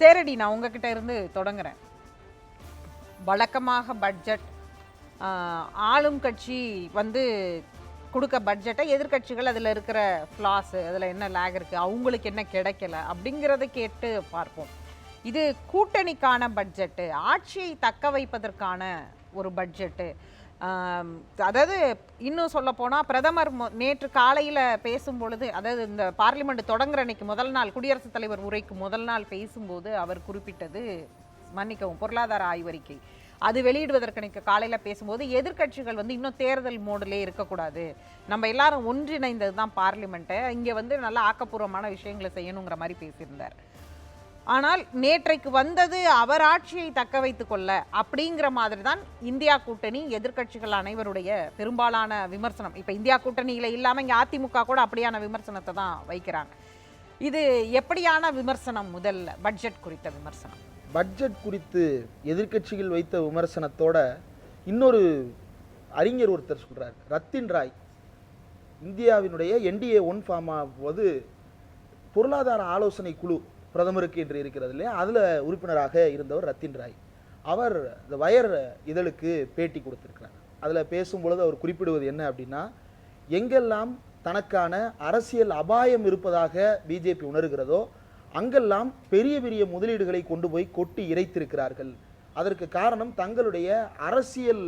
தேரடி நான் உங்ககிட்ட இருந்து தொடங்குறேன். வழக்கமாக பட்ஜெட் ஆளும் கட்சி வந்து கொடுக்க பட்ஜெட்டை எதிர்க்கட்சிகள் அதில் இருக்கிற ஃப்ளாஸு அதில் என்ன லேக் இருக்குது அவங்களுக்கு என்ன கிடைக்கல அப்படிங்கிறத கேட்டு பார்ப்போம். இது கூட்டணிக்கான பட்ஜெட்டு ஆட்சியை தக்க வைப்பதற்கான ஒரு பட்ஜெட்டு. அதாவது இன்னும் சொல்ல போனால் பிரதமர் மொ- நேற்று காலையில் பேசும் பொழுது அதாவது இந்த பார்லிமெண்ட் தொடங்குற அன்னைக்கு முதல் நாள் குடியரசுத் தலைவர் உரைக்கு முதல் நாள் பேசும்போது அவர் குறிப்பிட்டது மன்னிக்கவும் பொருளாதார ஆய்வறிக்கை. அது வெளியிடுவதற்கு காலையில் பேசும்போது எதிர்க்கட்சிகள் வந்து இன்னும் தேர்தல் மோடிலே இருக்கக்கூடாது. நம்ம எல்லாரும் ஒன்றிணைந்தது தான் பார்லிமெண்ட்டை. இங்கே வந்து நல்ல ஆக்கப்பூர்வமான விஷயங்களை செய்யணுங்கிற மாதிரி பேசியிருந்தார். ஆனால் நேற்றைக்கு வந்தது அவர் ஆட்சியை தக்க வைத்து கொள்ள அப்படிங்கிற மாதிரி தான் இந்தியா கூட்டணி எதிர்க்கட்சிகள் அனைவருடைய பெரும்பாலான விமர்சனம். இப்போ இந்தியா கூட்டணியில் இல்லாமல் இங்கே அதிமுக கூட அப்படியான விமர்சனத்தை தான் வைக்கிறாங்க. இது எப்படியான விமர்சனம் முதல்ல? பட்ஜெட் குறித்த விமர்சனம். பட்ஜெட் குறித்து எதிர்க்கட்சிகள் வைத்த விமர்சனத்தோட இன்னொரு அறிஞர் ஒருத்தர் சொல்கிறார் ரத்தின் ராய். இந்தியாவினுடைய என்டிஏ ஒன் ஃபார்ம் போது பொருளாதார ஆலோசனை குழு பிரதமருக்கு என்று இருக்கிறது இல்லையா? அதில் உறுப்பினராக இருந்தவர் ரத்தின் ராய். அவர் இந்த வயர் இதழுக்கு பேட்டி கொடுத்துருக்கிறார். அதில் பேசும்பொழுது அவர் குறிப்பிடுவது என்ன அப்படின்னா எங்கெல்லாம் தனக்கான அரசியல் அபாயம் இருப்பதாக பிஜேபி உணர்கிறதோ அங்கெல்லாம் பெரிய பெரிய முதலீடுகளை கொண்டு போய் கொட்டி இறைத்திருக்கிறார்கள். அதற்கு காரணம் தங்களுடைய அரசியல்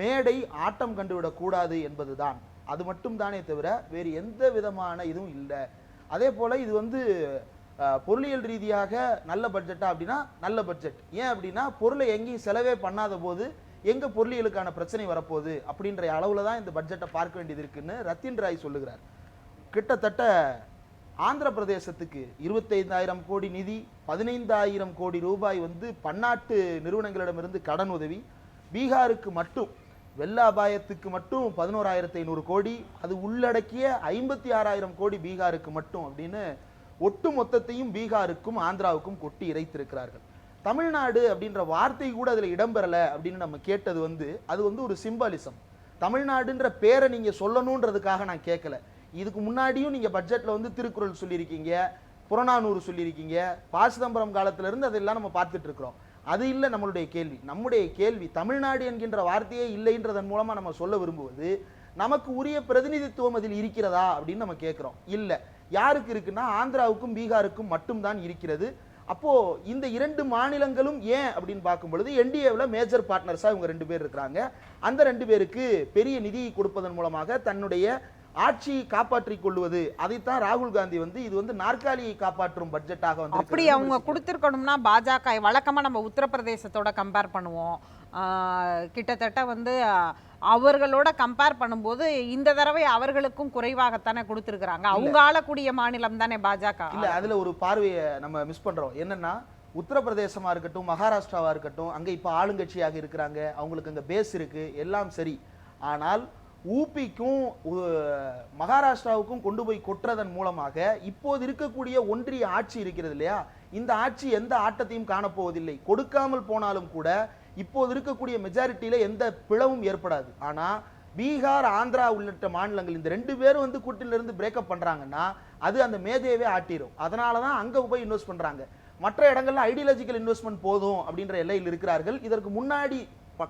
மேடை ஆட்டம் கண்டுவிடக்கூடாது என்பதுதான். அது மட்டும் தானே தவிர வேறு எந்த விதமான இதுவும் இல்லை. அதே போல் இது வந்து பொருளியல் ரீதியாக நல்ல பட்ஜெட்டா அப்படின்னா நல்ல பட்ஜெட். ஏன் அப்படின்னா பொருளை எங்கேயும் செலவே பண்ணாத போது எங்க பொருளியலுக்கான பிரச்சனை வரப்போகுது அப்படின்ற அளவுல தான் இந்த பட்ஜெட்டை பார்க்க வேண்டியது இருக்குன்னு ரத்தின் ராய் சொல்லுகிறார். கிட்டத்தட்ட ஆந்திர பிரதேசத்துக்கு இருபத்தைந்தாயிரம் கோடி நிதி பதினைந்தாயிரம் கோடி ரூபாய் வந்து பன்னாட்டு நிறுவனங்களிடமிருந்து கடன் உதவி. பீகாருக்கு மட்டும் வெள்ள அபாயத்துக்கு மட்டும் பதினோராயிரத்தி ஐநூறு கோடி அது உள்ளடக்கிய ஐம்பத்தி ஆறாயிரம் கோடி பீகாருக்கு மட்டும் அப்படின்னு ஒட்டு மொத்தத்தையும் பீகாருக்கும் ஆந்திராவுக்கும் கொட்டி இறைத்திருக்கிறார்கள். தமிழ்நாடு அப்படின்ற வார்த்தை கூட அதில் இடம்பெறல அப்படின்னு நம்ம கேட்டது வந்து அது வந்து ஒரு சிம்பாலிசம் தமிழ்நாடுன்ற பேரை நீங்க சொல்லணுன்றதுக்காக நான் கேட்கல இதுக்கு முன்னாடியும் நீங்க பட்ஜெட்ல வந்து திருக்குறள் சொல்லியிருக்கீங்க புறநானூறு சொல்லியிருக்கீங்க பா சிதம்பரம் காலத்துல இருந்து அதெல்லாம் நம்ம பார்த்துட்டு இருக்கிறோம் அது இல்லை நம்மளுடைய கேள்வி. நம்முடைய கேள்வி தமிழ்நாடு என்கின்ற வார்த்தையே இல்லைன்றதன் மூலமா நம்ம சொல்ல விரும்புவது நமக்கு உரிய பிரதிநிதித்துவம் அதில் இருக்கிறதா அப்படின்னு நம்ம கேட்குறோம் இல்ல. யாருக்கு இருக்குன்னா ஆந்திராவுக்கும் பீகாருக்கும் மட்டும்தான் இருக்கிறது. அப்போ இந்த இரண்டு மாநிலங்களும் ஏன் அப்படின்னு பார்க்கும் பொழுது என்டிஏவில் மேஜர் பார்ட்னர்ஸாக இவங்க ரெண்டு பேர் இருக்கிறாங்க. அந்த ரெண்டு பேருக்கு பெரிய நிதி கொடுப்பதன் மூலமாக தன்னுடைய ஆட்சியை காப்பாற்றிக் கொள்வது. அதைத்தான் ராகுல் காந்தி வந்து இது வந்து நாற்காலியை காப்பாற்றும் பட்ஜெட்டாக வந்து அப்படி அவங்க கொடுத்துருக்கணும்னா பாஜக வழக்கமாக நம்ம உத்தரப்பிரதேசத்தோட கம்பேர் பண்ணுவோம். கிட்டத்தட்ட வந்து அவர்களோட கம்பேர் பண்ணும்போது இந்த தடவை அவர்களுக்கும் குறைவாகத்தானே கொடுத்துருக்குறாங்க. அவங்க ஆளக்கூடிய மாநிலம் தானே பாஜக. இல்ல அதுல ஒரு பார்வையை நம்ம மிஸ் பண்றோம். என்னன்னா உத்தரப்பிரதேசமா இருக்கட்டும் மகாராஷ்டிராவா இருக்கட்டும் அங்க இப்ப ஆளுங்கட்சியாக இருக்கிறாங்க. அவங்களுக்கு அங்க பேஸ் இருக்கு. எல்லாம் சரி. ஆனால் ஊபிக்கும் மகாராஷ்டிராவுக்கும் கொண்டு போய் கொட்டுறதன் மூலமாக இப்போது இருக்கக்கூடிய ஒன்றிய ஆட்சி இருக்கிறது இல்லையா? இந்த ஆட்சி எந்த ஆட்டத்தையும் காணப்போவதில்லை. கொடுக்காமல் போனாலும் கூட இப்போது இருக்கக்கூடிய மெஜாரிட்டியில எந்த பிளவும் ஏற்படாது. ஆனால் பீகார் ஆந்திரா உள்ளிட்ட மாநிலங்கள் இந்த ரெண்டு பேரும் வந்து கூட்டிலிருந்து பிரேக்கப் பண்ணுறாங்கன்னா அது அந்த மேதையவே ஆட்டிடும் அதனால தான் அங்கே போய் இன்வெஸ்ட் பண்ணுறாங்க மற்ற இடங்களில் ஐடியாலஜிக்கல் இன்வெஸ்ட்மெண்ட் போதும் அப்படின்ற எல்லையில் இருக்கிறார்கள். இதற்கு முன்னாடி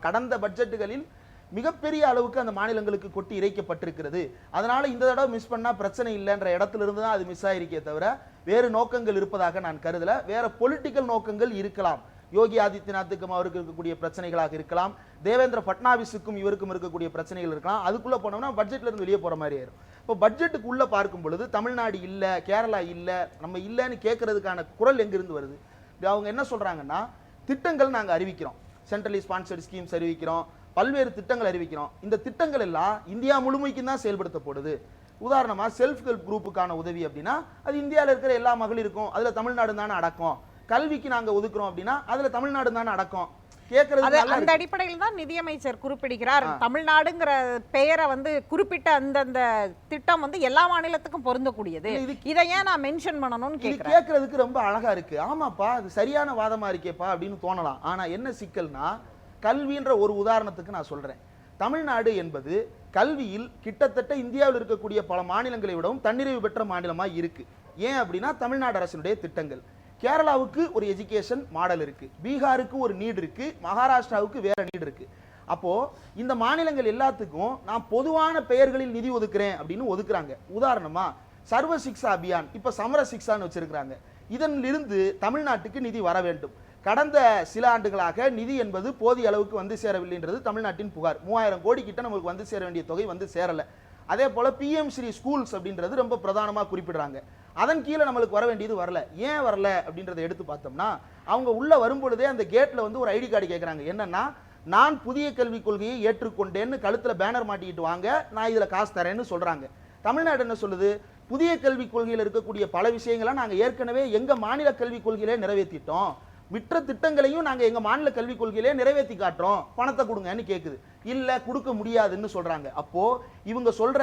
கடந்த பட்ஜெட்டுகளில் மிகப்பெரிய அளவுக்கு அந்த மாநிலங்களுக்கு கொட்டி இறைக்கப்பட்டிருக்கிறது. அதனால இந்த தடவை மிஸ் பண்ணா பிரச்சனை இல்லைன்ற இடத்துல இருந்து தான் அது மிஸ் ஆயிருக்கே தவிர வேறு நோக்கங்கள் இருப்பதாக நான் கருதல. வேற பொலிட்டிக்கல் நோக்கங்கள் இருக்கலாம். யோகி ஆதித்யநாத்துக்கும் அவருக்கு இருக்கக்கூடிய பிரச்சனைகளாக இருக்கலாம். தேவேந்திர பட்னாவிஸுக்கும் இவருக்கும் இருக்கக்கூடிய பிரச்சனைகள் இருக்கலாம். அதுக்குள்ளே போனோம்னா பட்ஜெட்ல இருந்து வெளியே போற மாதிரி ஆயிரும். இப்போ பட்ஜெட்டுக்குள்ளே பார்க்கும் பொழுது தமிழ்நாடு இல்ல கேரளா இல்லை நம்ம இல்லைன்னு கேட்கறதுக்கான குரல் எங்கிருந்து வருது? அவங்க என்ன சொல்றாங்கன்னா திட்டங்கள் நாங்கள் அறிவிக்கிறோம். சென்ட்ரலி ஸ்பான்சர்ட் ஸ்கீம்ஸ் அறிவிக்கிறோம். பல்வேறு திட்டங்கள் அறிவிக்கிறோம். இந்த திட்டங்கள் எல்லாம் இந்தியா முழுமைக்கும் தான் செயல்படுத்தப்படுது. உதாரணமா செல்ஃப் ஹெல்ப் குரூப்புக்கான உதவி அப்படின்னா அது இந்தியாவில் இருக்கிற எல்லா மகளிருக்கும் அதுல தமிழ்நாடு தானே அடக்கம். கல்விக்கு நாங்க ஒதுக்குறோம் அப்படின்னா அதுல தமிழ்நாடு தானே அடக்கம். கேட்கறது அந்த அடிப்படையில் தான் நிதியமைச்சர் குறிப்பிடுகிறார். தமிழ்நாடுங்கிற பெயரை வந்து குறிப்பிட்ட அந்தந்த திட்டம் வந்து எல்லா மாநிலத்துக்கும் பொருந்தக்கூடியது. இது- ஏன் நான் மென்ஷன் பண்ணணும்னு கேட்கிறேன் கேட்கறதுக்கு ரொம்ப அழகா இருக்கு. ஆமாப்பா அது சரியான வாதமா இருக்கேப்பா அப்படின்னு தோணலாம். ஆனா என்ன சிக்கல்னா கல்வின்ற ஒரு உதாரணத்துக்கு நான் சொல்றேன். தமிழ்நாடு என்பது கல்வியில் கிட்டத்தட்ட இந்தியாவில் இருக்கக்கூடிய பல மாநிலங்களை விடவும் தன்னிறைவு பெற்ற மாநிலமா இருக்கு. ஏன் அப்படின்னா தமிழ்நாடு அரசினுடைய திட்டங்கள். கேரளாவுக்கு ஒரு எஜுகேஷன் மாடல் இருக்கு. பீகாருக்கு ஒரு நீடு இருக்கு. மகாராஷ்டிராவுக்கு வேற நீடு இருக்கு. அப்போ இந்த மாநிலங்கள் எல்லாத்துக்கும் நான் பொதுவான பெயர்களில் நிதி ஒதுக்குறேன் அப்படின்னு ஒதுக்குறாங்க. உதாரணமா சர்வ சிக்ஷா அபியான் இப்போ சமர சிக்ஷான்னு வச்சுருக்கிறாங்க. இதனிலிருந்து தமிழ்நாட்டுக்கு நிதி வர வேண்டும். கடந்த சில ஆண்டுகளாக நிதி என்பது போதிய அளவுக்கு வந்து சேரவில்லைன்றது தமிழ்நாட்டின் புகார். மூவாயிரம் கோடி கிட்ட நமக்கு வந்து சேர வேண்டிய தொகை வந்து சேரலை. அதே போல் பிஎம் ஸ்ரீ ஸ்கூல்ஸ் அப்படின்றது ரொம்ப பிரதானமாக குறிப்பிடுறாங்க. அதன் கீழே நம்மளுக்கு வர வேண்டியது வரல. ஏன் வரல அப்படின்றத எடுத்து பார்த்தோம்னா அவங்க உள்ளே வரும்பொழுதே அந்த கேட்டில் வந்து ஒரு ஐடி கார்டு கேட்குறாங்க என்னென்னா நான் புதிய கல்விக் கொள்கையை ஏற்றுக்கொண்டேன்னு கழுத்தில் பேனர் மாட்டிக்கிட்டு வாங்க நான் இதில் காசு தரேன்னு சொல்கிறாங்க தமிழ்நாடு என்ன சொல்லுது? புதிய கல்விக் கொள்கையில் இருக்கக்கூடிய பல விஷயங்களை நாங்கள் ஏற்கனவே எங்கள் மாநில கல்விக் கொள்கையிலே நிறைவேற்றிட்டோம். மற்ற திட்டங்களையும் நாங்க எங்க மாநில கல்விக் கொள்கையிலே நிறைவேற்றி காட்டுறோம். பணத்தை கொடுங்கன்னு கேட்குது இல்ல கொடுக்க முடியாதுன்னு சொல்றாங்க. அப்போ இவங்க சொல்ற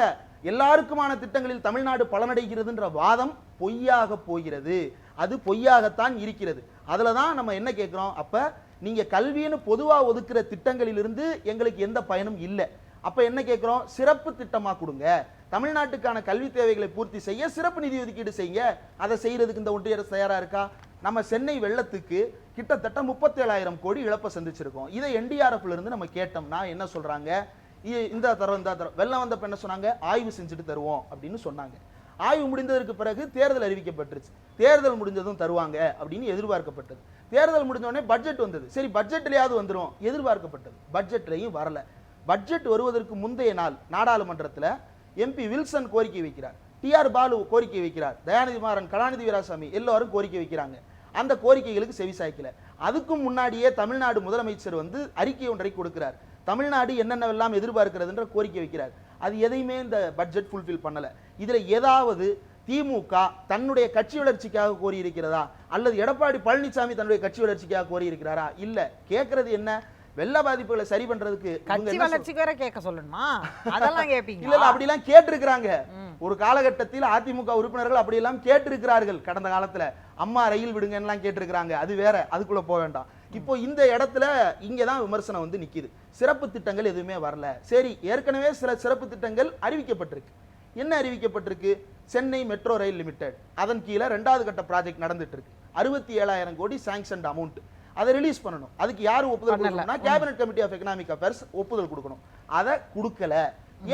எல்லாருக்குமான திட்டங்களில் தமிழ்நாடு பலனடைகிறதுன்ற வாதம் பொய்யாக போகிறது. அது பொய்யாகத்தான் இருக்கிறது. அதில் தான் நம்ம என்ன கேட்கிறோம் அப்ப நீங்க கல்வின்னு பொதுவா ஒதுக்குற திட்டங்களிலிருந்து எங்களுக்கு எந்த பயனும் இல்லை. அப்ப என்ன கேட்குறோம் சிறப்பு திட்டமா கொடுங்க. தமிழ்நாட்டுக்கான கல்வி தேவைகளை பூர்த்தி செய்ய சிறப்பு நிதி ஒதுக்கீடு செய்யுங்க. அதை செய்யறதுக்கு இந்த ஒன்றிய அரசு தயாராக இருக்கா? நம்ம சென்னை வெள்ளத்துக்கு கிட்டத்தட்ட முப்பத்தேழாயிரம் கோடி இழப்பை சந்திச்சிருக்கோம். இதை என்டிஆர்எஃப்ல இருந்து நம்ம கேட்டோம்னா என்ன சொல்றாங்க? இ- இந்த தரம் இந்த தரம் வெள்ளம் வந்தப்ப என்ன சொன்னாங்க? ஆய்வு செஞ்சுட்டு தருவோம் அப்படின்னு சொன்னாங்க. ஆய்வு முடிந்ததற்கு பிறகு தேர்தல் அறிவிக்கப்பட்டுருச்சு. தேர்தல் முடிஞ்சதும் தருவாங்க அப்படின்னு எதிர்பார்க்கப்பட்டது. தேர்தல் முடிஞ்ச உடனே பட்ஜெட் வந்தது. சரி பட்ஜெட்லையாவது வந்துடும் எதிர்பார்க்கப்பட்டது. பட்ஜெட்லையும் வரல. பட்ஜெட் வருவதற்கு முந்தைய நாள் நாடாளுமன்றத்தில் எம்பி வில்சன் கோரிக்கை வைக்கிறார். டிஆர் பாலு கோரிக்கை வைக்கிறார். தயாநிதி மாறன் கலாநிதி வீராசாமி எல்லாரும் கோரிக்கை வைக்கிறாங்க. அந்த கோரிக்கைகளுக்கு செவி சாய்க்கல. அதுக்கும் முன்னாடியே தமிழ்நாடு முதலமைச்சர் வந்து அறிக்கை ஒன்றை கொடுக்கிறார். தமிழ்நாடு என்னென்னவெல்லாம் எதிர்பார்க்கிறதுன்ற கோரிக்கை வைக்கிறார். அது எதையுமே இந்த பட்ஜெட் ஃபுல்ஃபில் பண்ணல. இதுல ஏதாவது திமுக தன்னுடைய கட்சி வளர்ச்சிக்காக கோரி இருக்கிறதா அல்லது எடப்பாடி பழனிசாமி தன்னுடைய கட்சி வளர்ச்சிக்காக கோரி இருக்கிறாரா இல்ல. கேட்கறது என்ன? வெள்ள பாதிப்புகளை சரி பண்றதுக்கு கட்சி வளர்ச்சிக்கு வேற கேட்க சொல்லணுமா? அதெல்லாம் கேட்பீங்க இல்ல அப்படிலாம் கேட்டிருக்கிறாங்க. ம். ஒரு காலகட்டத்தில் அதிமுக உறுப்பினர்கள் அப்படியெல்லாம் கேட்டிருக்கிறார்கள். கடந்த காலத்துல அம்மா ரயில் விடுங்கன்னுலாம் கேட்டிருக்கிறாங்க. அது வேற அதுக்குள்ள போக வேண்டாம். இப்போ இந்த இடத்துல இங்க தான் விமர்சனம் வந்து நிக்குது. சிறப்பு திட்டங்கள் எதுவுமே வரல. சரி ஏற்கனவே சில சிறப்பு திட்டங்கள் அறிவிக்கப்பட்டிருக்கு. என்ன அறிவிக்கப்பட்டிருக்கு? Chennai metro rail limited. அதன் கீழே ரெண்டாவது கட்ட ப்ராஜெக்ட் நடந்துட்டு இருக்கு. அறுபத்தி ஏழாயிரம் கோடி சாங்ஷன் அமௌண்ட் அதை ரிலீஸ் பண்ணணும். அதுக்கு யாரு ஒப்புதல். கொடுக்கணும்னா cabinet committee of economic affairs ஒப்புதல் கொடுக்கணும். அதை கொடுக்கல.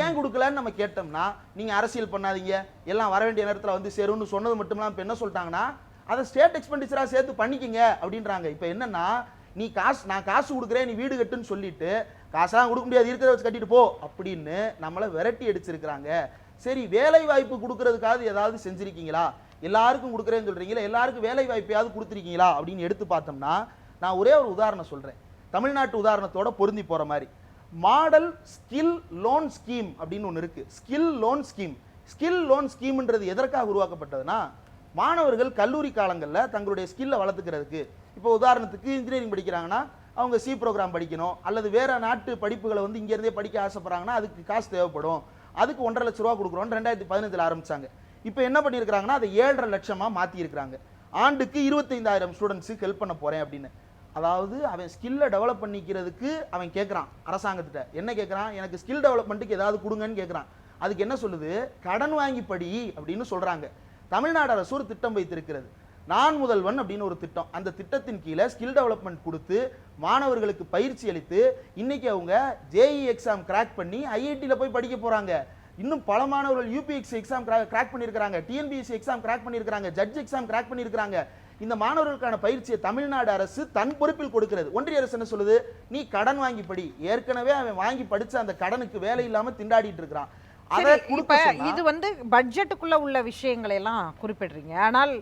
ஏன் கொடுக்கலன்னு நம்ம கேட்டோம்னா நீங்க அரசியல் பண்ணாதீங்க. எல்லாம் வர வேண்டிய நேரத்துல வந்து சேரும்னு சொன்னது மட்டும்லாம் இப்ப என்ன சொல்லிட்டாங்கன்னா அதை ஸ்டேட் எக்ஸ்பெண்டிச்சரா சேர்த்து பண்ணிக்கிங்க அப்படின்றாங்க. இப்ப என்னன்னா நீ காசு நான் காசு கொடுக்குறேன் நீ வீடு கட்டுன்னு சொல்லிட்டு காசெல்லாம் கொடுக்க முடியாது இருக்கிறத வச்சு கட்டிட்டு போ அப்படின்னு நம்மளை விரட்டி அடிச்சிருக்கிறாங்க. சரி வேலை வாய்ப்பு கொடுக்கறதுக்காவது ஏதாவது செஞ்சிருக்கீங்களா? எல்லாருக்கும் கொடுக்குறேன்னு சொல்றீங்களா எல்லாருக்கும் வேலை வாய்ப்பையாவது கொடுத்துருக்கீங்களா? அப்படின்னு எடுத்து பார்த்தோம்னா நான் ஒரே ஒரு உதாரணம் சொல்கிறேன் தமிழ்நாட்டு உதாரணத்தோட பொருந்தி போகிற மாதிரி. மாடல் ஸ்கில் லோன் ஸ்கீம் அப்படின்னு ஒன்று இருக்குது skill loan scheme. Skill loan ஸ்கீம்ன்றது எதற்காக உருவாக்கப்பட்டதுன்னா மாணவர்கள் கல்லூரி காலங்களில் தங்களுடைய ஸ்கில்லை வளர்த்துக்கிறதுக்கு. இப்போ உதாரணத்துக்கு இன்ஜினியரிங் படிக்கிறாங்கன்னா அவங்க சி ப்ரோக்ராம் படிக்கணும். அல்லது வேறு நாட்டு படிப்புகளை வந்து இங்கேருந்தே படிக்க ஆசைப்பட்றாங்கன்னா அதுக்கு காசு தேவைப்படும். அதுக்கு ஒன்றரை லட்ச ரூபா கொடுக்குறோம் ரெண்டாயிரத்தி பதினஞ்சில் ஆரம்பிச்சாங்க. இப்போ என்ன பண்ணியிருக்கிறாங்கன்னா அதை ஏழரை லட்சமாக மாற்றியிருக்கிறாங்க ஆண்டுக்கு இருபத்தைந்தாயிரம் ஸ்டூடெண்ட்ஸுக்கு ஹெல்ப் பண்ண போகிறேன் அப்படின்னு. அதாவது அவன் ஸ்கில்லை டெவலப் பண்ணிக்கிறதுக்கு அவன் கேட்குறான் அரசாங்கத்திட்ட. என்ன கேட்குறான் எனக்கு ஸ்கில் டெவலப்மெண்ட்டுக்கு ஏதாவது கொடுங்கன்னு கேட்குறான் அதுக்கு என்ன சொல்லுது? கடன் வாங்கி படி அப்படின்னு சொல்றாங்க. தமிழ்நாடு அரசு ஒரு திட்டம் வைத்திருக்கிறது. நான் முதல்வன் அப்படின்னு ஒரு திட்டம். அந்த திட்டத்தின் கீழே ஸ்கில் டெவலப்மெண்ட் கொடுத்து மாணவர்களுக்கு பயிற்சி அளித்து இன்னைக்கு அவங்க ஜேஇ எக்ஸாம் கிராக் பண்ணி ஐஐடியில போய் படிக்க போறாங்க. இன்னும் பல மாணவர்கள் யூபிஎக்ஸ் எக்ஸாம் கிராக் பண்ணியிருக்கிறாங்க. டிஎன்பிஎஸ்சி எக்ஸாம் கிராக் பண்ணியிருக்காங்க ஜட்ஜ் எக்ஸாம் கிராக் பண்ணியிருக்கிறாங்க. இந்த மாணவர்களுக்கான பயிற்சியை தமிழ்நாடு அரசு தன் பொறுப்பில் கொடுக்கிறது. ஒன்றிய அரசு என்ன சொல்லுது? நீ கடன் வாங்கி படி. ஏற்கனவே அவன் வாங்கி படிச்ச அந்த கடனுக்கு வேலை இல்லாம திண்டாடிட்டு இருக்கிறான். இது வந்து பட்ஜெட்டுக்குள்ள உள்ள விஷயங்களை எல்லாம் குறிப்பிடுறீங்க. ஆனால்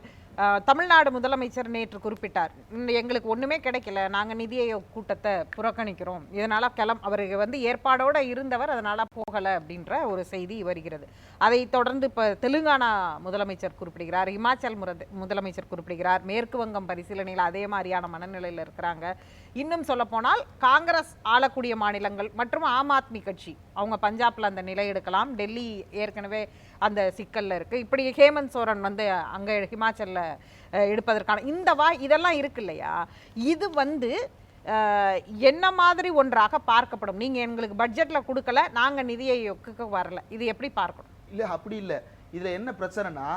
தமிழ்நாடு முதலமைச்சர் நேற்று குறிப்பிட்டார். எங்களுக்கு ஒன்றுமே கிடைக்கல. நாங்கள் நிதி ஆயோக் கூட்டத்தை புறக்கணிக்கிறோம். இதனால் கிளம் அவருக்கு வந்து ஏற்பாடோடு இருந்தவர் அதனால் போகலை அப்படின்ற ஒரு செய்தி வருகிறது. அதை தொடர்ந்து இப்போ தெலுங்கானா முதலமைச்சர் குறிப்பிடுகிறார். இமாச்சல் முதலமைச்சர் குறிப்பிடுகிறார். மேற்கு வங்கம் பரிசீலனையில் அதே மாதிரியான மனநிலையில் இருக்கிறாங்க. இன்னும் சொல்லப்போனால் காங்கிரஸ் ஆளக்கூடிய மாநிலங்கள் மற்றும் ஆம் ஆத்மி கட்சி அவங்க பஞ்சாப்ல அந்த நிலை எடுக்கலாம். டெல்லி ஏற்கனவே அந்த சிக்கலில் இருக்கு. இப்படி ஹேமந்த் சோரன் வந்து அங்கே ஹிமாச்சலில் எடுப்பதற்கான இந்த வா இதெல்லாம் இருக்கு இல்லையா? இது வந்து என்ன மாதிரி ஒன்றாக பார்க்கப்படும்? நீங்க எங்களுக்கு பட்ஜெட்ல கொடுக்கல நாங்க நிதியை வரல. இது எப்படி பார்க்கணும்? இல்ல அப்படி இல்ல. இதுல என்ன பிரச்சனைனா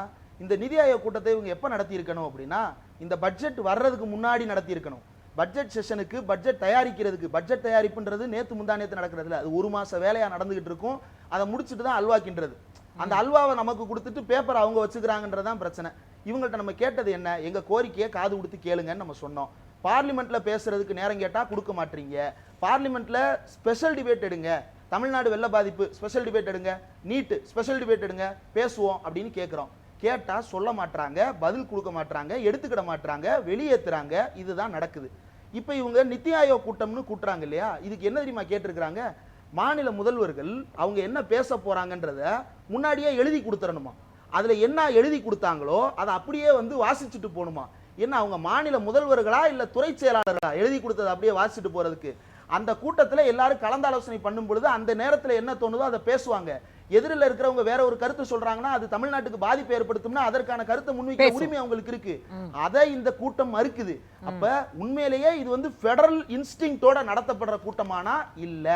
இந்த நிதி ஆயோக் கூட்டத்தை இவங்க எப்ப நடத்தி இருக்கணும் அப்படின்னா இந்த பட்ஜெட் வர்றதுக்கு முன்னாடி நடத்தியிருக்கணும். பட்ஜெட் செஷனுக்கு பட்ஜெட் தயாரிக்கிறதுக்கு பட்ஜெட் தயாரிப்புன்றது நேத்து முந்தா நேத்து நடக்கிறதுல. அது ஒரு மாச வேலையா நடந்துகிட்டு இருக்கும். அதை முடிச்சுட்டு தான் அல்வா கிண்டுறது அந்த அல்வாவை நமக்கு கொடுத்துட்டு பேப்பர் அவங்க வச்சுக்கிறாங்கன்றதான் பிரச்சனை. இவங்கள்ட்ட நம்ம கேட்டது என்ன? எங்க கோரிக்கையை காது கொடுத்து கேளுங்கன்னு நம்ம சொன்னோம். பார்லிமெண்ட்ல பேசுறதுக்கு நேரம் கேட்டால் கொடுக்க மாட்டீங்க. பார்லிமெண்ட்ல ஸ்பெஷல் டிபேட் எடுங்க. தமிழ்நாடு வெள்ள பாதிப்பு ஸ்பெஷல் டிபேட் எடுங்க. நீட்டு ஸ்பெஷல் டிபேட் எடுங்க. பேசுவோம் அப்படின்னு கேட்குறோம் கேட்டால் சொல்ல மாட்றாங்க பதில் கொடுக்க மாட்றாங்க எடுத்துக்கிட மாட்றாங்க வெளியேத்துறாங்க. இதுதான் நடக்குது. இப்போ இவங்க நித்தி ஆயோக் கூட்டம்னு கூட்டுறாங்க இல்லையா? இதுக்கு என்ன தெரியுமா கேட்டிருக்கிறாங்க? மாநில முதல்வர்கள் அவங்க என்ன பேச போகிறாங்கன்றத முன்னாடியே எழுதி கொடுத்துடணுமா? அதுல என்ன எழுதி கொடுத்தாங்களோ அதை அப்படியே வந்து வாசிச்சுட்டு போகணுமா? என்ன அவங்க மாநில முதல்வர்களா இல்ல துறை செயலாளர்களா எழுதி கொடுத்ததை அப்படியே வாசிச்சுட்டு போறதுக்கு? அந்த கூட்டத்துல எல்லாரும் கலந்தாலோசனை பண்ணும் பொழுது அந்த நேரத்துல என்ன தோணுதோ அதை பேசுவாங்க. எதிரில் இருக்கிறவங்க வேற ஒரு கருத்து சொல்றாங்கன்னா அது தமிழ்நாட்டுக்கு பாதிப்பு ஏற்படுத்தும்னா அதற்கான கருத்தை முன்வைக்க. உரிமை அவங்களுக்கு இருக்கு. அதை இந்த கூட்டம் மறுக்குது. அப்ப உண்மையிலேயே இது வந்து ஃபெடரல் இன்ஸ்டிங்டோட நடத்தப்படுற கூட்டமானா இல்ல.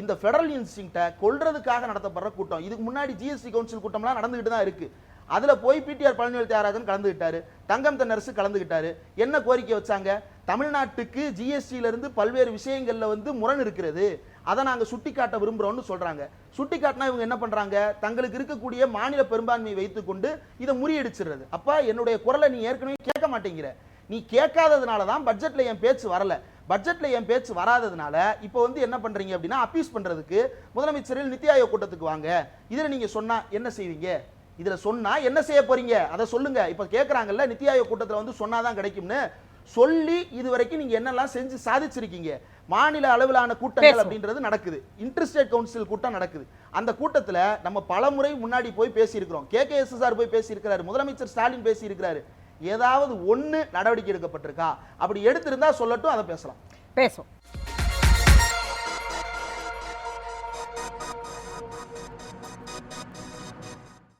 இந்த ஃபெடரல் இன்ஸ்டிங்டை கொள்றதுக்காக நடத்தப்படுற கூட்டம். இதுக்கு முன்னாடி ஜிஎஸ்டி கவுன்சில் கூட்டம்லாம் நடந்துகிட்டு தான் இருக்குது அதில் போய் பிடிஆர் பழனிவேல் தியாகராஜன் கலந்துகிட்டாரு. தங்கம் தென்னரசு கலந்துகிட்டாரு. என்ன கோரிக்கை வச்சாங்க? தமிழ்நாட்டுக்கு ஜிஎஸ்டியிலிருந்து பல்வேறு விஷயங்களில் வந்து முரண் இருக்கிறது. அதை நாங்கள் சுட்டி காட்ட விரும்புகிறோம்னு சொல்கிறாங்க சுட்டி காட்டினா இவங்க என்ன பண்ணுறாங்க தங்களுக்கு இருக்கக்கூடிய மாநில பெரும்பான்மையை வைத்துக்கொண்டு இதை முறியடிச்சிடுறது. அப்போ என்னுடைய குரலை நீ ஏற்கனவே கேட்க மாட்டேங்கிற. நீ கேட்காததுனால தான் பட்ஜெட்ல என் பேச்சு வரல. பட்ஜெட்ல என் பேச்சு வராததுனால இப்போ வந்து என்ன பண்றீங்க அப்படின்னா அப்பீஸ் பண்றதுக்கு முதலமைச்சரில் நித்தி ஆயோக் கூட்டத்துக்கு வாங்க. இதுல நீங்க சொன்னா என்ன செய்வீங்க? இதுல சொன்னா என்ன செய்ய போறீங்க? அதை சொல்லுங்க. இப்ப கேக்குறாங்கல்ல நித்தி ஆயோக் கூட்டத்துல வந்து சொன்னாதான் கிடைக்கும்னு. சொல்லி இது வரைக்கும் நீங்க என்னெல்லாம் செஞ்சு சாதிச்சிருக்கீங்க? மாநில அளவிலான கூட்டங்கள். அப்படின்றது நடக்குது. இன்டர்ஸ்டேட் கவுன்சில் கூட்டம் நடக்குது. அந்த கூட்டத்துல நம்ம பலமுறை முன்னாடி போய் பேசியிருக்கிறோம். கே கே பேசி பேசியிருக்கிறாரு. முதலமைச்சர் ஸ்டாலின் பேசியிருக்கிறாரு. ஏதாவது ஒண்ணு நடவடிக்கை எடுக்கப்பட்டிருக்கா? அப்படி எடுத்திருந்தா சொல்லட்டும் அதை பேசலாம். பேசும்